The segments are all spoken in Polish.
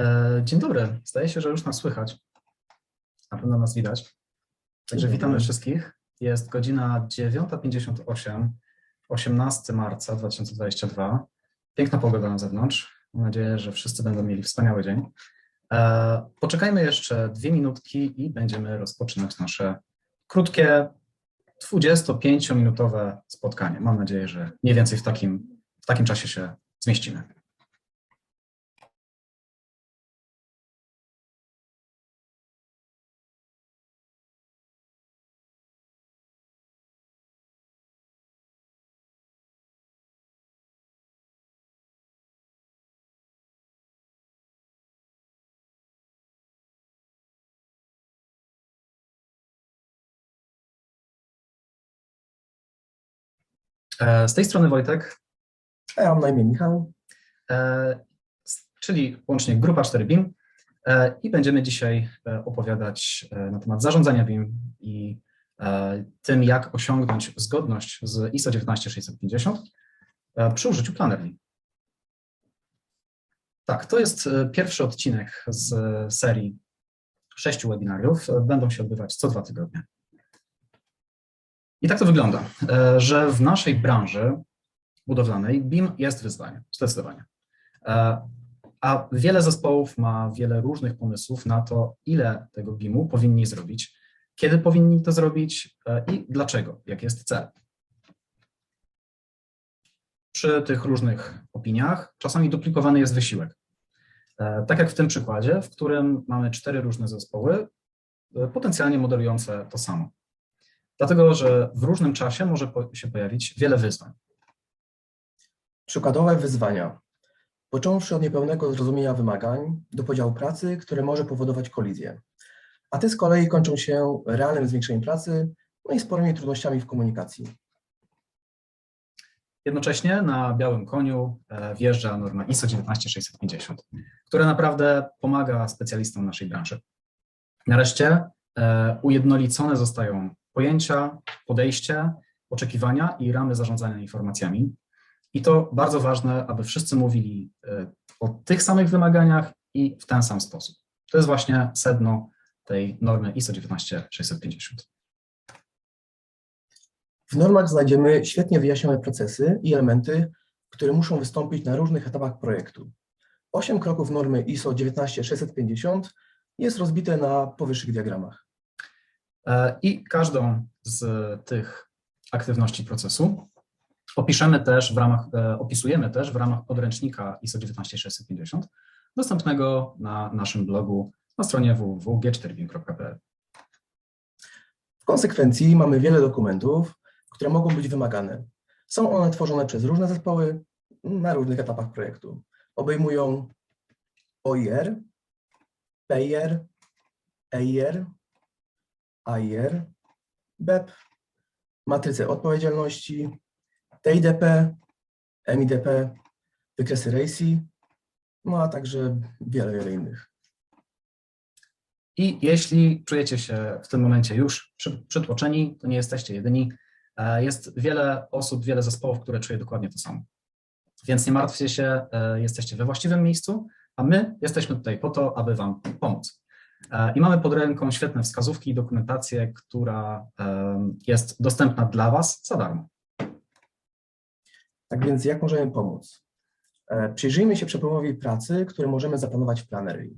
E, Dzień dobry. Zdaje się, że już nas słychać. Na pewno nas widać. Także witamy wszystkich. Jest godzina 9.58, 18 marca 2022. Piękna pogoda na zewnątrz. Mam nadzieję, że wszyscy będą mieli wspaniały dzień. E, Poczekajmy jeszcze dwie minutki i będziemy rozpoczynać nasze krótkie 25-minutowe spotkanie. Mam nadzieję, że mniej więcej w takim, w takim czasie się zmieścimy. Z tej strony Wojtek, ja mam na imię Michał. e, czyli łącznie Grupa 4 BIM e, i będziemy dzisiaj e, opowiadać e, na temat zarządzania BIM i e, tym, jak osiągnąć zgodność z ISO 19650 e, przy użyciu Plannerly. Tak, to jest e, pierwszy odcinek z e, serii sześciu webinariów. E, Będą się odbywać co dwa tygodnie. I tak to wygląda, e, że w naszej branży budowlanej BIM jest wyzwaniem, zdecydowanie. E, A wiele zespołów ma wiele różnych pomysłów na to, ile tego BIM-u powinni zrobić, kiedy powinni to zrobić e, i dlaczego, jaki jest cel. Przy tych różnych opiniach czasami duplikowany jest wysiłek. Tak jak w tym przykładzie, w którym mamy cztery różne zespoły, potencjalnie modelujące to samo. Dlatego, że w różnym czasie może się pojawić wiele wyzwań. Przykładowe wyzwania. Począwszy od niepełnego zrozumienia wymagań do podziału pracy, które może powodować kolizję. A te z kolei kończą się realnym zwiększeniem pracy, no i sporymi trudnościami w komunikacji. Jednocześnie na białym koniu e, wjeżdża norma ISO 19650, która naprawdę pomaga specjalistom naszej branży. Nareszcie e, ujednolicone zostają pojęcia, podejście, oczekiwania i ramy zarządzania informacjami. I to bardzo ważne, aby wszyscy mówili e, o tych samych wymaganiach i w ten sam sposób. To jest właśnie sedno tej normy ISO 19650. W normach znajdziemy świetnie wyjaśnione procesy i elementy, które muszą wystąpić na różnych etapach projektu. Osiem kroków normy ISO 19650 jest rozbite na powyższych diagramach. E, I każdą z tych aktywności procesu opiszemy też w ramach, e, opisujemy też w ramach podręcznika ISO 19650, dostępnego na naszym blogu na stronie www.g4bin.pl. W konsekwencji mamy wiele dokumentów, które mogą być wymagane. Są one tworzone przez różne zespoły na różnych etapach projektu. Obejmują OIR, PIR, EIR, AIR, BEP, matrycę odpowiedzialności, TIDP, MIDP, wykresy RACI, no a także wiele, wiele innych. I jeśli czujecie się w tym momencie już przy, przytłoczeni, to nie jesteście jedyni. E, Jest wiele osób, wiele zespołów, które czuje dokładnie to samo. Więc nie martwcie się, e, jesteście we właściwym miejscu, a my jesteśmy tutaj po to, aby Wam pomóc. E, I mamy pod ręką świetne wskazówki i dokumentację, która em, jest dostępna dla Was za darmo. Tak więc jak możemy pomóc? E, Przyjrzyjmy się przepływowi pracy, który możemy zaplanować w Plannerly.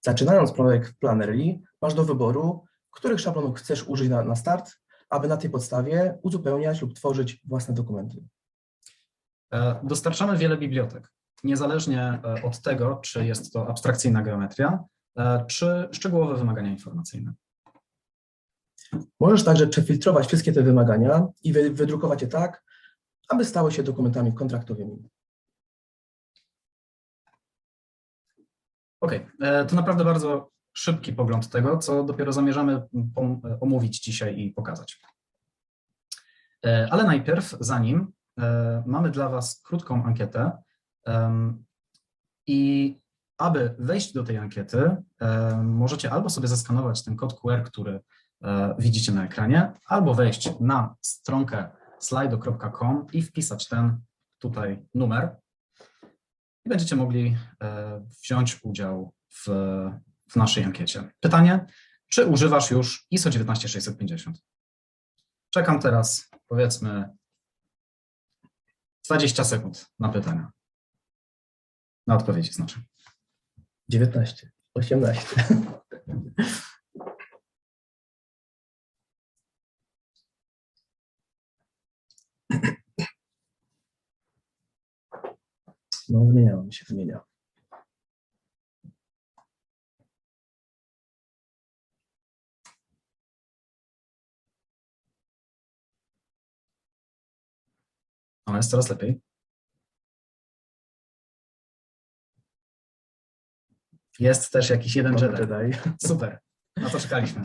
Zaczynając projekt w Plannerly, masz do wyboru, których szablonów chcesz użyć na, na start, aby na tej podstawie uzupełniać lub tworzyć własne dokumenty. E, Dostarczamy wiele bibliotek, niezależnie e, od tego, czy jest to abstrakcyjna geometria, e, czy szczegółowe wymagania informacyjne. Możesz także przefiltrować wszystkie te wymagania i wy, wydrukować je tak, aby stały się dokumentami kontraktowymi. Okej, e, to naprawdę bardzo szybki pogląd tego, co dopiero zamierzamy omówić dzisiaj i pokazać. Ale najpierw, zanim, mamy dla Was krótką ankietę i aby wejść do tej ankiety, możecie albo sobie zeskanować ten kod QR, który e, widzicie na ekranie, albo wejść na stronkę slido.com i wpisać ten tutaj numer i będziecie mogli e, wziąć udział w, w naszej ankiecie. Pytanie, czy używasz już ISO 19650? Czekam teraz, powiedzmy, 20 sekund na pytania. Na odpowiedzi znaczy. 19, 18. No, zmieniało mi się, zmienia. O, jest coraz lepiej. Jest też jakiś jeden Jedi. Jedi. Super, na to czekaliśmy.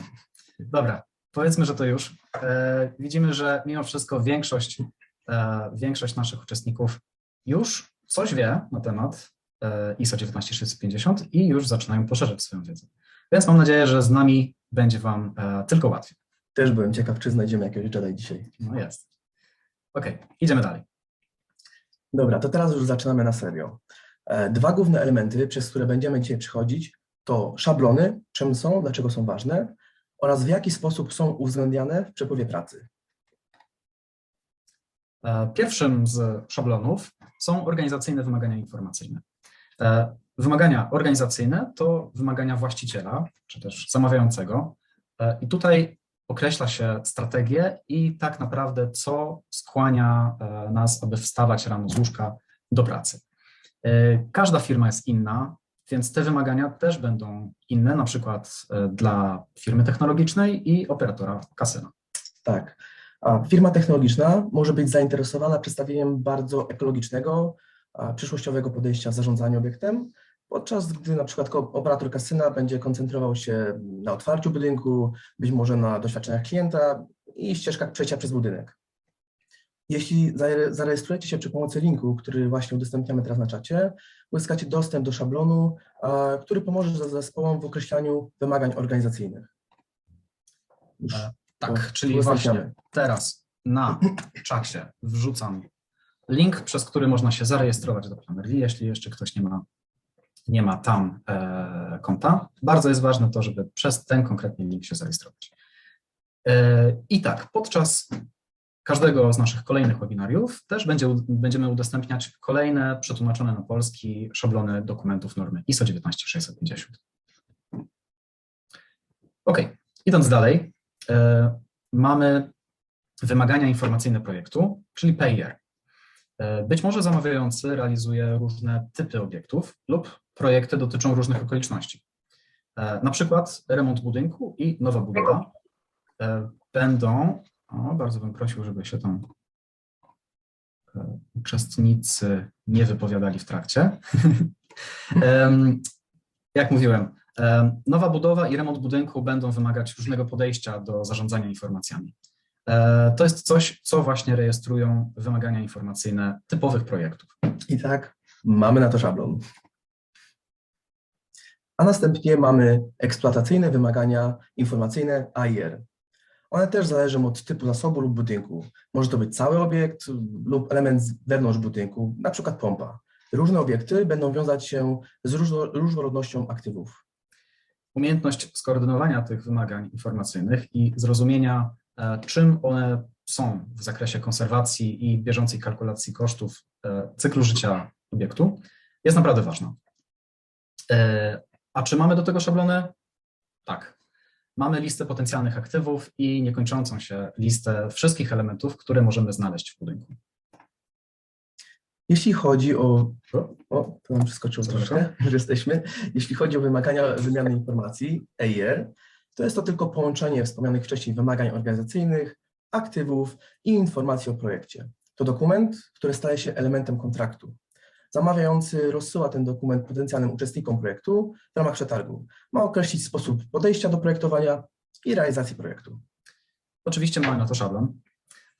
Dobra, powiedzmy, że to już. E, widzimy, że mimo wszystko większość, e, większość naszych uczestników już coś wie na temat e, ISO 19650 i już zaczynają poszerzać swoją wiedzę. Więc mam nadzieję, że z nami będzie Wam e, tylko łatwiej. Też byłem ciekaw, czy znajdziemy jakiegoś Jedi dzisiaj. No jest. OK, idziemy dalej. Dobra, to teraz już zaczynamy na serio. E, Dwa główne elementy, przez które będziemy dzisiaj przychodzić, to szablony, czym są, dlaczego są ważne oraz w jaki sposób są uwzględniane w przepływie pracy. E, Pierwszym z szablonów są organizacyjne wymagania informacyjne. E, Wymagania organizacyjne to wymagania właściciela, czy też zamawiającego. I tutaj określa się strategię i tak naprawdę, co skłania nas, aby wstawać rano z łóżka do pracy. E, Każda firma jest inna, więc te wymagania też będą inne, na przykład e, dla firmy technologicznej i operatora kasyna. Tak. A firma technologiczna może być zainteresowana przedstawieniem bardzo ekologicznego, przyszłościowego podejścia w zarządzaniu obiektem, podczas gdy na przykład operator kasyna będzie koncentrował się na otwarciu budynku, być może na doświadczeniach klienta i ścieżkach przejścia przez budynek. Jeśli zare- zarejestrujecie się przy pomocy linku, który właśnie udostępniamy teraz na czacie, uzyskacie dostęp do szablonu, który pomoże zespołom w określaniu wymagań organizacyjnych. Już E, Tak, czyli właśnie teraz na czacie wrzucam link, przez który można się zarejestrować do Planerly, jeśli jeszcze ktoś nie ma, nie ma tam e, konta. Bardzo jest ważne to, żeby przez ten konkretny link się zarejestrować. E, I tak, podczas każdego z naszych kolejnych webinariów też będzie, będziemy udostępniać kolejne przetłumaczone na polski szablony dokumentów normy ISO 19650. OK, idąc dalej, e, mamy wymagania informacyjne projektu, czyli payer. E, Być może zamawiający realizuje różne typy obiektów lub projekty dotyczą różnych okoliczności. E, Na przykład remont budynku i nowa budowa będą, o, bardzo bym prosił, żeby się tam e, uczestnicy nie wypowiadali w trakcie. Jak mówiłem, em, nowa budowa i remont budynku będą wymagać różnego podejścia do zarządzania informacjami. E, To jest coś, co właśnie rejestrują wymagania informacyjne typowych projektów. I tak mamy na to szablon. A następnie mamy eksploatacyjne wymagania informacyjne AIR. One też zależą od typu zasobu lub budynku. Może to być cały obiekt lub element wewnątrz budynku, na przykład pompa. Różne obiekty będą wiązać się z różno, różnorodnością aktywów. Umiejętność skoordynowania tych wymagań informacyjnych i zrozumienia, e, czym one są w zakresie konserwacji i bieżącej kalkulacji kosztów e, cyklu życia obiektu, jest naprawdę ważna. E, A czy mamy do tego szablony? Tak. Mamy listę potencjalnych aktywów i niekończącą się listę wszystkich elementów, które możemy znaleźć w budynku. Jeśli chodzi o. O, o to nam przeskoczyło troszkę, że jesteśmy. Jeśli chodzi o wymagania wymiany informacji, EIR, to jest to tylko połączenie wspomnianych wcześniej wymagań organizacyjnych, aktywów i informacji o projekcie. To dokument, który staje się elementem kontraktu. Zamawiający rozsyła ten dokument potencjalnym uczestnikom projektu w ramach przetargu. Ma określić sposób podejścia do projektowania i realizacji projektu. Oczywiście mamy na to szablon,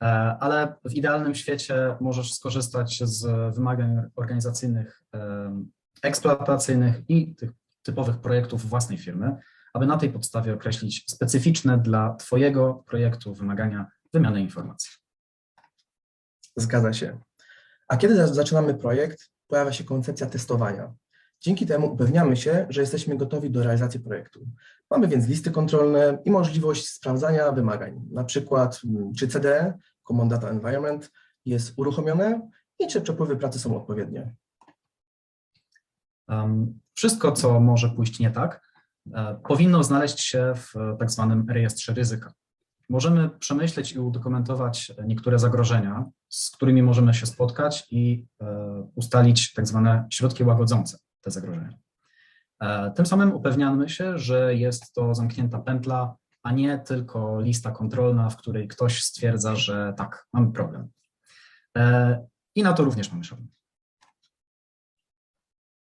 e, ale w idealnym świecie możesz skorzystać z wymagań organizacyjnych, e, eksploatacyjnych i tych typowych projektów własnej firmy, aby na tej podstawie określić specyficzne dla Twojego projektu wymagania wymiany informacji. Zgadza się. A kiedy za- zaczynamy projekt, pojawia się koncepcja testowania. Dzięki temu upewniamy się, że jesteśmy gotowi do realizacji projektu. Mamy więc listy kontrolne i możliwość sprawdzania wymagań, na przykład mm, czy CDE, Common Data Environment, jest uruchomione i czy przepływy pracy są odpowiednie. Wszystko, co może pójść nie tak, e, powinno znaleźć się w tak zwanym rejestrze ryzyka. Możemy przemyśleć i udokumentować niektóre zagrożenia, z którymi możemy się spotkać i e, ustalić tak zwane środki łagodzące te zagrożenia. E, Tym samym upewniamy się, że jest to zamknięta pętla, a nie tylko lista kontrolna, w której ktoś stwierdza, że tak, mamy problem. E, I na to również mamy szablon.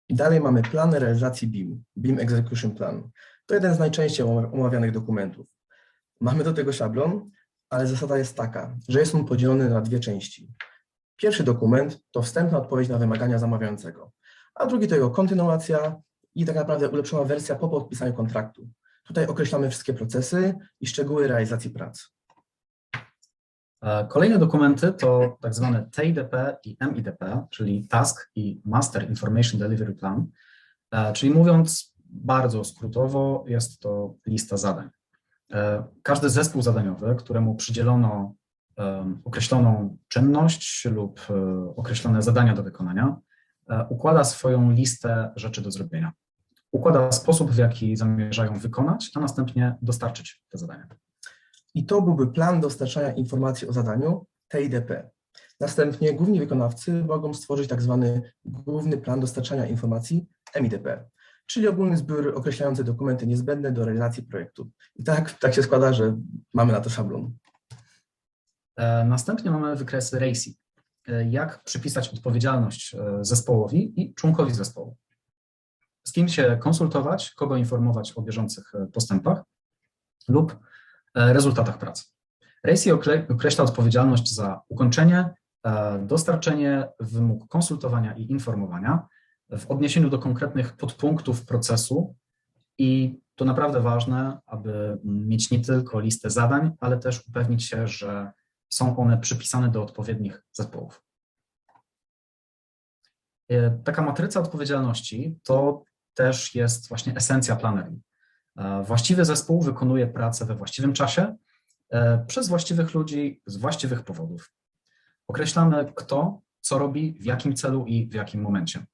I dalej mamy plany realizacji BIM, BIM Execution Plan. To jeden z najczęściej omawianych dokumentów. Mamy do tego szablon, ale zasada jest taka, że jest on podzielony na dwie części. Pierwszy dokument to wstępna odpowiedź na wymagania zamawiającego, a drugi to jego kontynuacja i tak naprawdę ulepszona wersja po podpisaniu kontraktu. Tutaj określamy wszystkie procesy i szczegóły realizacji prac. Kolejne dokumenty to tak zwane TIDP i MIDP, czyli Task i Master Information Delivery Plan, E, czyli mówiąc bardzo skrótowo, jest to lista zadań. E, Każdy zespół zadaniowy, któremu przydzielono em, określoną czynność lub e, określone zadania do wykonania, e, układa swoją listę rzeczy do zrobienia. Układa sposób, w jaki zamierzają wykonać, a następnie dostarczyć te zadania. I to byłby plan dostarczania informacji o zadaniu TIDP. Następnie główni wykonawcy mogą stworzyć tak zwany główny plan dostarczania informacji MIDP, czyli ogólny zbiór określający dokumenty niezbędne do realizacji projektu. I tak, tak się składa, że mamy na to szablon. E, Następnie mamy wykresy RACI. E, Jak przypisać odpowiedzialność e, zespołowi i członkowi zespołu. Z kim się konsultować, kogo informować o bieżących postępach lub rezultatach pracy. RACI określa odpowiedzialność za ukończenie, dostarczenie, wymóg konsultowania i informowania w odniesieniu do konkretnych podpunktów procesu i to naprawdę ważne, aby mieć nie tylko listę zadań, ale też upewnić się, że są one przypisane do odpowiednich zespołów. E, Taka matryca odpowiedzialności to też jest właśnie esencja planerów. E, Właściwy zespół wykonuje pracę we właściwym czasie e, przez właściwych ludzi z właściwych powodów. Określamy kto, co robi, w jakim celu i w jakim momencie.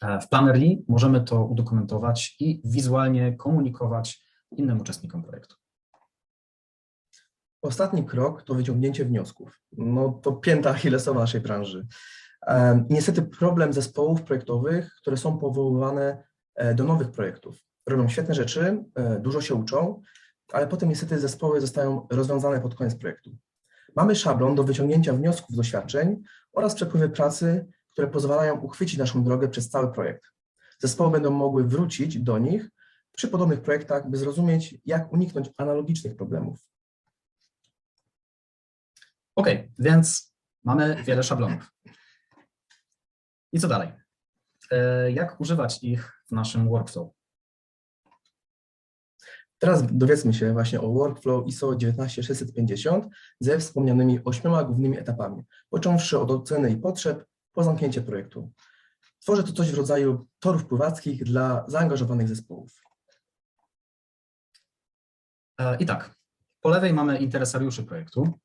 E, W Plannerly możemy to udokumentować i wizualnie komunikować innym uczestnikom projektu. Ostatni krok to wyciągnięcie wniosków. No to pięta achillesowa naszej branży. E, Niestety problem zespołów projektowych, które są powoływane e, do nowych projektów. Robią świetne rzeczy, dużo się uczą, ale potem niestety zespoły zostają rozwiązane pod koniec projektu. Mamy szablon do wyciągnięcia wniosków z doświadczeń oraz przepływy pracy, które pozwalają uchwycić naszą drogę przez cały projekt. Zespoły będą mogły wrócić do nich przy podobnych projektach, by zrozumieć, jak uniknąć analogicznych problemów. OK, więc mamy wiele szablonów. I co dalej? E, Jak używać ich w naszym workflow? Teraz dowiedzmy się właśnie o workflow ISO 19650 ze wspomnianymi ośmioma głównymi etapami, począwszy od oceny i potrzeb po zamknięcie projektu. Tworzy to coś w rodzaju torów pływackich dla zaangażowanych zespołów. E, I tak, po lewej mamy interesariuszy projektu,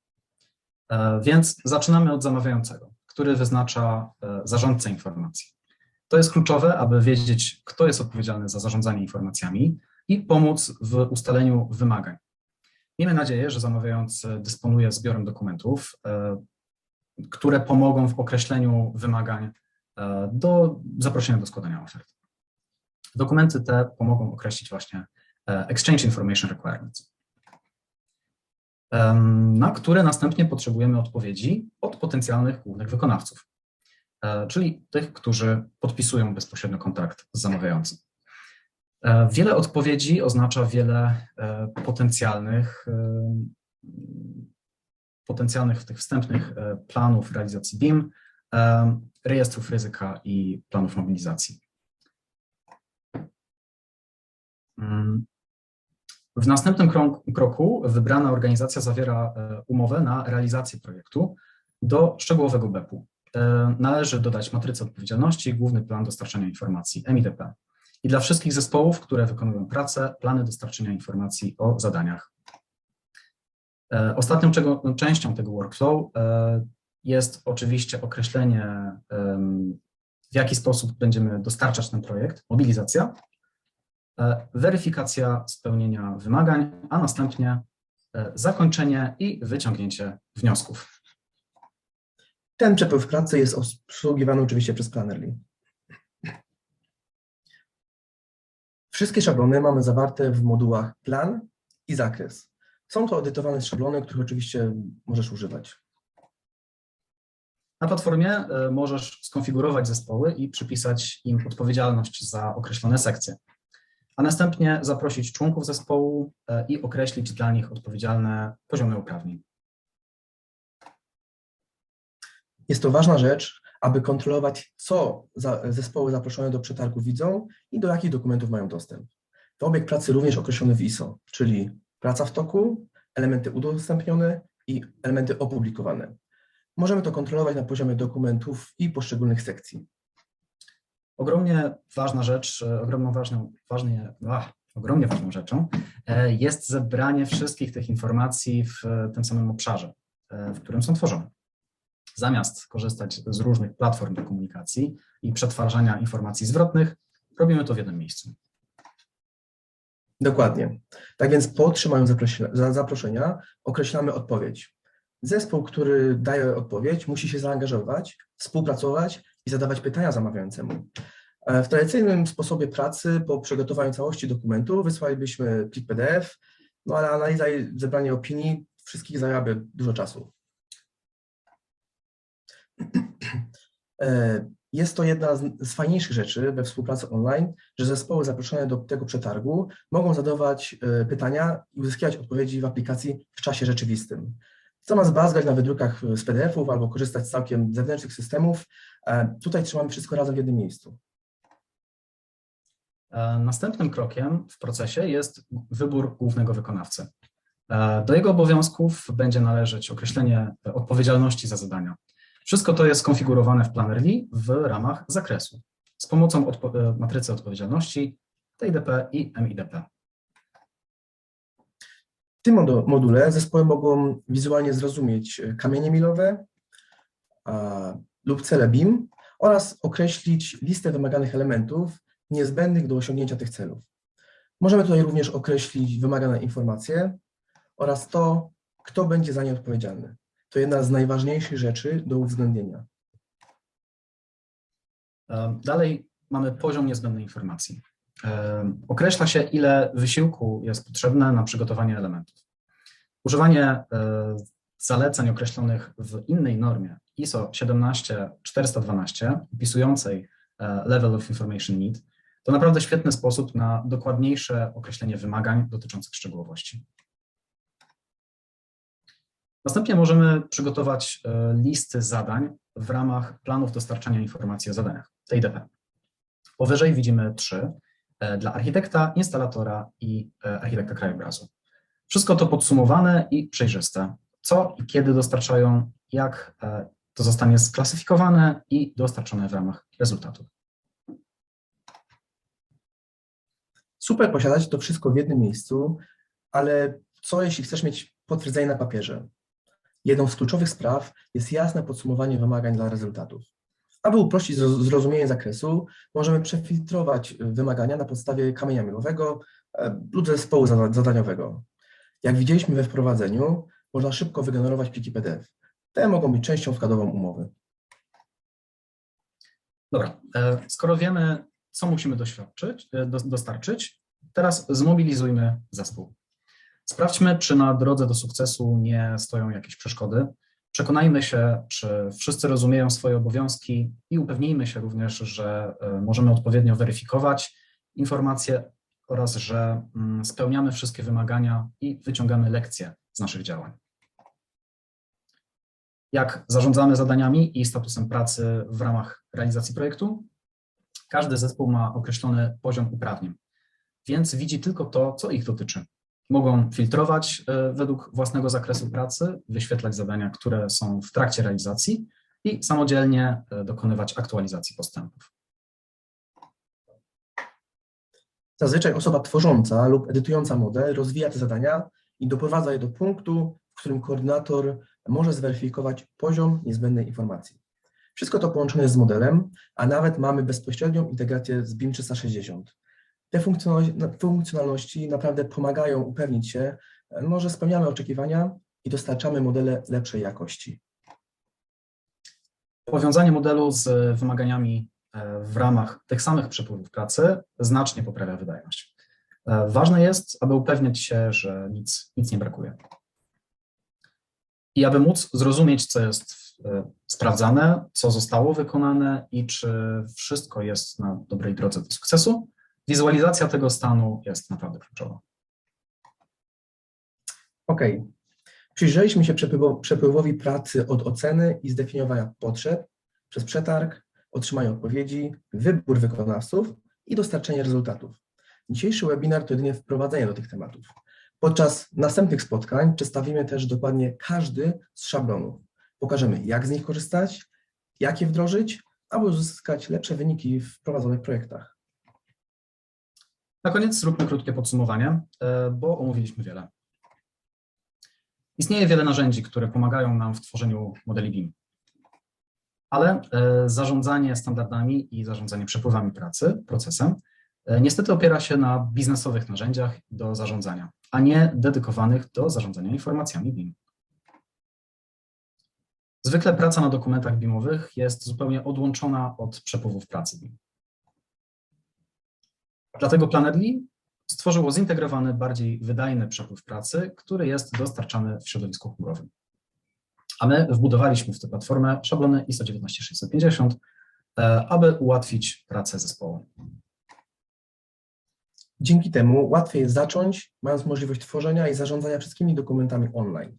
e, więc zaczynamy od zamawiającego, który wyznacza e, zarządcę informacji. To jest kluczowe, aby wiedzieć, kto jest odpowiedzialny za zarządzanie informacjami i pomóc w ustaleniu wymagań. Miejmy nadzieję, że zamawiający dysponuje zbiorem dokumentów, które pomogą w określeniu wymagań e, do zaproszenia do składania ofert. Dokumenty te pomogą określić właśnie e, Exchange Information Requirements, em, na które następnie potrzebujemy odpowiedzi od potencjalnych głównych wykonawców, e, czyli tych, którzy podpisują bezpośrednio kontrakt z zamawiającym. Wiele odpowiedzi oznacza wiele potencjalnych, potencjalnych tych wstępnych e, planów realizacji BIM, e, rejestrów ryzyka i planów mobilizacji. Mm. W następnym krok- kroku wybrana organizacja zawiera e, umowę na realizację projektu do szczegółowego BEP-u. należy dodać matrycę odpowiedzialności, główny plan dostarczania informacji MIDP. I dla wszystkich zespołów, które wykonują pracę, plany dostarczenia informacji o zadaniach. E, Ostatnią czego, częścią tego workflow e, jest oczywiście określenie, w jaki sposób będziemy dostarczać ten projekt, mobilizacja, e, weryfikacja spełnienia wymagań, a następnie zakończenie i wyciągnięcie wniosków. Ten przepływ pracy jest obsługiwany oczywiście przez Plannerly. Wszystkie szablony mamy zawarte w modułach plan i zakres. Są to edytowane szablony, których oczywiście możesz używać. Na platformie e, możesz skonfigurować zespoły i przypisać im odpowiedzialność za określone sekcje, a następnie zaprosić członków zespołu e, i określić dla nich odpowiedzialne poziomy uprawnień. Jest to ważna rzecz, aby kontrolować, co zespoły zaproszone do przetargu widzą i do jakich dokumentów mają dostęp. To obiekt pracy również określony w ISO, czyli praca w toku, elementy udostępnione i elementy opublikowane. Możemy to kontrolować na poziomie dokumentów i poszczególnych sekcji. Ogromnie ważna rzecz, e, ogromną ważną, ważnie, ach, ogromnie ważną rzeczą e, jest zebranie wszystkich tych informacji w e, tym samym obszarze, w którym są tworzone. Zamiast korzystać z różnych platform do komunikacji i przetwarzania informacji zwrotnych, robimy to w jednym miejscu. Dokładnie. Tak więc po otrzymaniu zaproszenia określamy odpowiedź. Zespół, który daje odpowiedź, musi się zaangażować, współpracować i zadawać pytania zamawiającemu. E, W tradycyjnym sposobie pracy po przygotowaniu całości dokumentu wysłalibyśmy plik PDF, no ale analiza i zebranie opinii wszystkich zajęłaby dużo czasu. Jest to jedna z fajniejszych rzeczy we współpracy online, że zespoły zaproszone do tego przetargu mogą zadawać e, pytania i uzyskiwać odpowiedzi w aplikacji w czasie rzeczywistym. Zamiast bazgać na wydrukach e, z PDF-ów albo korzystać z całkiem zewnętrznych systemów, e, tutaj trzymamy wszystko razem w jednym miejscu. Następnym krokiem w procesie jest wybór głównego wykonawcy. Do jego obowiązków będzie należeć określenie odpowiedzialności za zadania. Wszystko to jest skonfigurowane w Plannerly w ramach zakresu z pomocą odpo- e, matrycy odpowiedzialności TIDP i MIDP. W tym modu- module zespoły mogą wizualnie zrozumieć e, kamienie milowe a, lub cele BIM oraz określić listę wymaganych elementów niezbędnych do osiągnięcia tych celów. Możemy tutaj również określić wymagane informacje oraz to, kto będzie za nie odpowiedzialny. To jedna z najważniejszych rzeczy do uwzględnienia. Dalej mamy poziom niezbędnej informacji. Określa się, ile wysiłku jest potrzebne na przygotowanie elementów. Używanie e, zaleceń określonych w innej normie ISO 17412 opisującej e, Level of Information Need to naprawdę świetny sposób na dokładniejsze określenie wymagań dotyczących szczegółowości. Następnie możemy przygotować e, listy zadań w ramach planów dostarczania informacji o zadaniach, TIDP. Powyżej widzimy trzy e, dla architekta, instalatora i e, architekta krajobrazu. Wszystko to podsumowane i przejrzyste. Co i kiedy dostarczają, jak to zostanie sklasyfikowane i dostarczone w ramach rezultatów. Super posiadać to wszystko w jednym miejscu, ale co jeśli chcesz mieć potwierdzenie na papierze? Jedną z kluczowych spraw jest jasne podsumowanie wymagań dla rezultatów. Aby uprościć zroz- zrozumienie zakresu, możemy przefiltrować wymagania na podstawie kamienia milowego e, lub zespołu zada- zadaniowego. Jak widzieliśmy we wprowadzeniu, można szybko wygenerować pliki PDF. Te mogą być częścią składową umowy. Dobra, e, skoro wiemy, co musimy doświadczyć, e, dos- dostarczyć, teraz zmobilizujmy zespół. Sprawdźmy, czy na drodze do sukcesu nie stoją jakieś przeszkody. Przekonajmy się, czy wszyscy rozumieją swoje obowiązki i upewnijmy się również, że e, możemy odpowiednio weryfikować informacje oraz że mm, spełniamy wszystkie wymagania i wyciągamy lekcje z naszych działań. Jak zarządzamy zadaniami i statusem pracy w ramach realizacji projektu? Każdy zespół ma określony poziom uprawnień, więc widzi tylko to, co ich dotyczy. Mogą filtrować e, według własnego zakresu pracy, wyświetlać zadania, które są w trakcie realizacji i samodzielnie e, dokonywać aktualizacji postępów. Zazwyczaj osoba tworząca lub edytująca model rozwija te zadania i doprowadza je do punktu, w którym koordynator może zweryfikować poziom niezbędnej informacji. Wszystko to połączone jest z modelem, a nawet mamy bezpośrednią integrację z BIM 360. Te funkcjonalności- naprawdę pomagają upewnić się, no, że spełniamy oczekiwania i dostarczamy modele lepszej jakości. Powiązanie modelu z wymaganiami e, w ramach tych samych przepływów pracy znacznie poprawia wydajność. E, Ważne jest, aby upewniać się, że nic, nic nie brakuje. I aby móc zrozumieć, co jest e, sprawdzane, co zostało wykonane i czy wszystko jest na dobrej drodze do sukcesu, wizualizacja tego stanu jest naprawdę kluczowa. OK. Przyjrzeliśmy się przepływo- przepływowi pracy od oceny i zdefiniowania potrzeb przez przetarg, otrzymanie odpowiedzi, wybór wykonawców i dostarczenie rezultatów. Dzisiejszy webinar to jedynie wprowadzenie do tych tematów. Podczas następnych spotkań przedstawimy też dokładnie każdy z szablonów. Pokażemy, jak z nich korzystać, jak je wdrożyć, aby uzyskać lepsze wyniki w prowadzonych projektach. Na koniec zróbmy krótkie podsumowanie, e, bo omówiliśmy wiele. Istnieje wiele narzędzi, które pomagają nam w tworzeniu modeli BIM, ale e, zarządzanie standardami i zarządzanie przepływami pracy, procesem, e, niestety opiera się na biznesowych narzędziach do zarządzania, a nie dedykowanych do zarządzania informacjami BIM. Zwykle praca na dokumentach BIMowych jest zupełnie odłączona od przepływów pracy BIM. Dlatego Planetly stworzyło zintegrowany, bardziej wydajny przepływ pracy, który jest dostarczany w środowisku chmurowym. A my wbudowaliśmy w tę platformę szablony ISO 19650, e, aby ułatwić pracę zespołu. Dzięki temu łatwiej jest zacząć, mając możliwość tworzenia i zarządzania wszystkimi dokumentami online.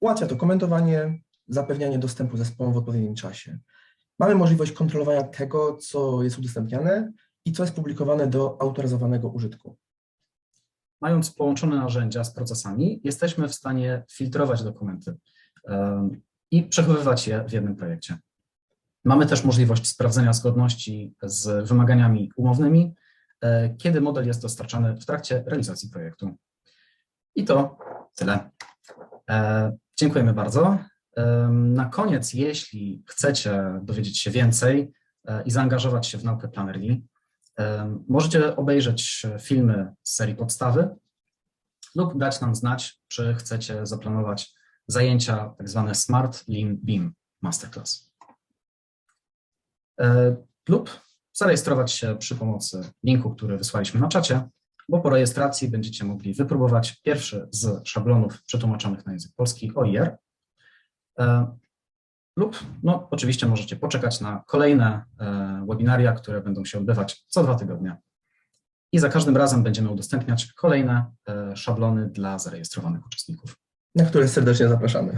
Ułatwia to komentowanie, zapewnianie dostępu zespołom w odpowiednim czasie. Mamy możliwość kontrolowania tego, co jest udostępniane i co jest publikowane do autoryzowanego użytku. Mając połączone narzędzia z procesami, jesteśmy w stanie filtrować dokumenty i przechowywać je w jednym projekcie. Mamy też możliwość sprawdzenia zgodności z wymaganiami umownymi, e, kiedy model jest dostarczany w trakcie realizacji projektu. I to tyle. E, Dziękujemy bardzo. Na koniec, jeśli chcecie dowiedzieć się więcej e, i zaangażować się w naukę Plannerly, możecie obejrzeć filmy z serii podstawy lub dać nam znać, czy chcecie zaplanować zajęcia tak zwane Smart Lean Beam Masterclass. E, Lub zarejestrować się przy pomocy linku, który wysłaliśmy na czacie, bo po rejestracji będziecie mogli wypróbować pierwszy z szablonów przetłumaczonych na język polski OIR. Lub, no, oczywiście możecie poczekać na kolejne e, webinaria, które będą się odbywać co dwa tygodnie. I za każdym razem będziemy udostępniać kolejne e, szablony dla zarejestrowanych uczestników. Na które serdecznie zapraszamy.